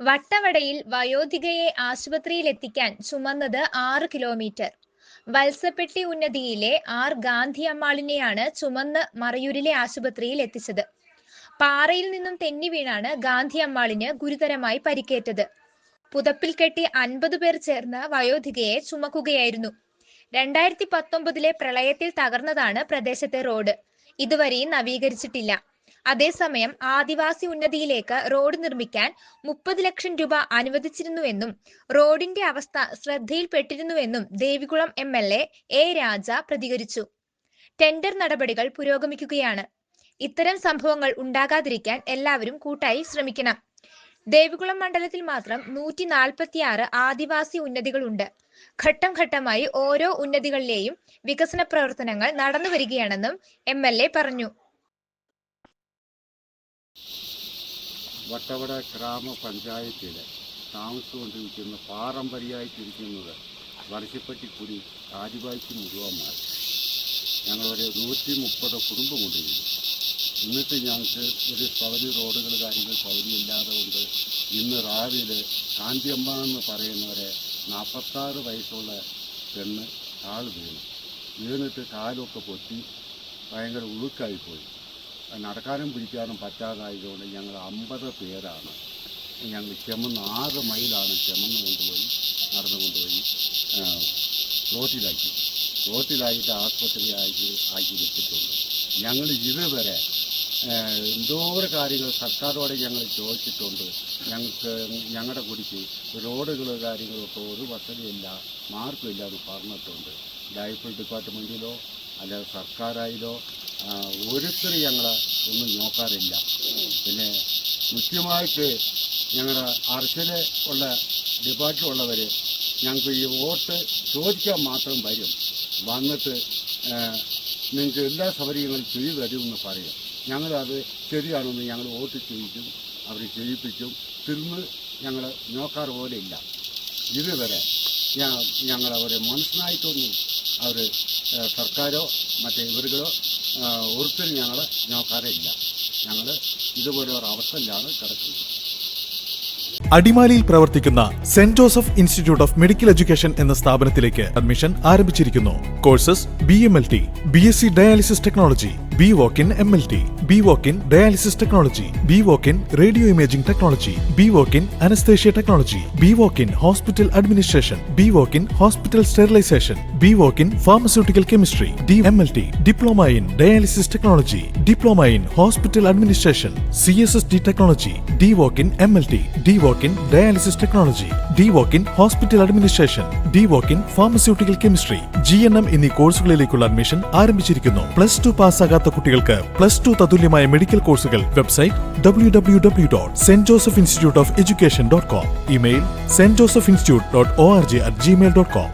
വട്ടവടയിൽ വയോധികയെ ആശുപത്രിയിലെത്തിക്കാൻ ചുമന്നത് ആറ് കിലോമീറ്റർ. വത്സപ്പെട്ടി ഉന്നതിയിലെ ആർ ഗാന്ധി അമ്മാളിനെയാണ് ചുമന്ന് മറയൂരിലെ ആശുപത്രിയിൽ എത്തിച്ചത്. പാറയിൽ നിന്നും തെന്നി വീണാണ് ഗാന്ധി അമ്മാളിന് ഗുരുതരമായി പരിക്കേറ്റത്. പുതപ്പിൽ കെട്ടി അൻപത് പേർ ചേർന്ന് വയോധികയെ ചുമക്കുകയായിരുന്നു. രണ്ടായിരത്തി പത്തൊമ്പതിലെ പ്രളയത്തിൽ തകർന്നതാണ് പ്രദേശത്തെ റോഡ്. ഇതുവരെയും നവീകരിച്ചിട്ടില്ല. അതേസമയം ആദിവാസി ഉന്നതിയിലേക്ക് റോഡ് നിർമ്മിക്കാൻ മുപ്പത് ലക്ഷം രൂപ അനുവദിച്ചിരുന്നുവെന്നും റോഡിന്റെ അവസ്ഥ ശ്രദ്ധയിൽപ്പെട്ടിരുന്നുവെന്നും Devikulam M L A Raja പ്രതികരിച്ചു. ടെൻഡർ നടപടികൾ പുരോഗമിക്കുകയാണ്. ഇത്തരം സംഭവങ്ങൾ ഉണ്ടാകാതിരിക്കാൻ എല്ലാവരും കൂട്ടായി ശ്രമിക്കണം. ദേവികുളം മണ്ഡലത്തിൽ മാത്രം നൂറ്റി നാൽപ്പത്തിയാറ് ആദിവാസി ഉന്നതികളുണ്ട്. ഘട്ടം ഘട്ടമായി ഓരോ ഉന്നതികളിലെയും വികസന പ്രവർത്തനങ്ങൾ നടന്നു വരികയാണെന്നും എ പറഞ്ഞു. വട്ടവട ഗ്രാമപഞ്ചായത്തിലെ താമസിച്ചുകൊണ്ടിരിക്കുന്ന പാരമ്പര്യമായിട്ടിരിക്കുന്നത് വർഷപ്പെട്ടിക്കുടി ആദിവാസി മുഴുവന്മാർ. ഞങ്ങളൊരു നൂറ്റി മുപ്പത് കുടുംബം കൊണ്ടിരിക്കുന്നു എന്നിട്ട് ഞങ്ങൾക്ക് ഒരു പകുതി റോഡുകൾ കാര്യങ്ങൾ പകുതിയില്ലാതെ കൊണ്ട് ഇന്ന് രാവിലെ കാന്തിയമ്മ എന്ന് പറയുന്നവരെ നാൽപ്പത്താറ് വയസ്സുള്ള പെണ്ണ് കാൾ വീണു. വീണിട്ട് കാലൊക്കെ പൊട്ടി ഭയങ്കര ഉളുക്കായിപ്പോയി നടക്കാനും പിടിക്കാനും പറ്റാതായതുകൊണ്ട് ഞങ്ങൾ അമ്പത് പേരാണ്. ഞങ്ങൾ ചെമ്മന്ന് ആറ് മൈലാണ് ചെമ്മന്ന് കൊണ്ടുപോയി നടന്നു കൊണ്ടുപോയി റോട്ടിലാക്കി. റോട്ടിലായിട്ട് ആസ്പത്രി ആക്കി ആക്കി വെച്ചിട്ടുണ്ട്. ഞങ്ങൾ ഇതുവരെ എന്തോ എന്തോരം കാര്യങ്ങൾ സർക്കാരോട് ഞങ്ങൾ ചോദിച്ചിട്ടുണ്ട്. ഞങ്ങൾക്ക് ഞങ്ങളുടെ കുടിക്ക് റോഡുകൾ കാര്യങ്ങളൊക്കെ ഒരു വസതിയില്ല മാർക്കും ഇല്ല അത് പറഞ്ഞിട്ടുണ്ട്. ലൈഫ് ഡിപ്പാർട്ട്മെന്റിലോ അല്ലെങ്കിൽ സർക്കാരായാലോ ആ, ഞങ്ങൾ ഒന്നും നോക്കാറില്ല. പിന്നെ മുഖ്യമായിട്ട് ഞങ്ങളുടെ അർച്ചന ഉള്ള ഡിപ്പാർട്ട്മെന്റുള്ളവർ ഞങ്ങൾക്ക് ഈ വോട്ട് ചോദിക്കാൻ മാത്രം വരും. വന്നിട്ട് നിങ്ങൾക്ക് എല്ലാ സൗകര്യങ്ങളും ചെയ്തു തരുമെന്ന് പറയും. ഞങ്ങളത് ശരിയാണെന്ന് ഞങ്ങൾ വോട്ട് ചെയ്യിക്കും അവർ ചെയ്യിപ്പിക്കും. തിന്ന് ഞങ്ങൾ നോക്കാറ് പോലെ ഇല്ല. ഇതുവരെ ഞങ്ങൾ അവരെ മനസ്സിലായിട്ടൊന്നും അവർ സർക്കാരോ മറ്റേ ഇവരുകളോ ഒരിക്കലും ഞങ്ങൾ നോക്കാറില്ല. ഞങ്ങൾ ഇതുപോലെ ഒരു അവസ്ഥയിലാണ് കിടക്കുന്നത്. അടിമാലിയിൽ പ്രവർത്തിക്കുന്ന saint Joseph institute of medical education എന്ന സ്ഥാപനത്തിലേക്ക് അഡ്മിഷൻ ആരംഭിച്ചിരിക്കുന്നു. Courses B M L T B S C dialysis technology B voc in M L T B voc in dialysis technology B voc in radio imaging technology B voc in anaesthesia technology B voc in hospital administration B voc in hospital sterilisation B voc in pharmaceutical chemistry D M L T diploma in dialysis technology diploma in hospital administration C S S D technology D voc in M L T D voc in dialysis technology D voc in hospital administration D voc in pharmaceutical chemistry G N M എന്നീ കോഴ്സുകളിലേക്കുള്ള admission ആരംഭിച്ചിരിക്കുന്നു plus two പാസ്സാകാത്ത കുട്ടികൾക്ക് plus two തതുല്യമായ medical കോഴ്സുകൾ website W W W dot saint Joseph institute of education dot com email saint Joseph institute dot O R G at Gmail dot com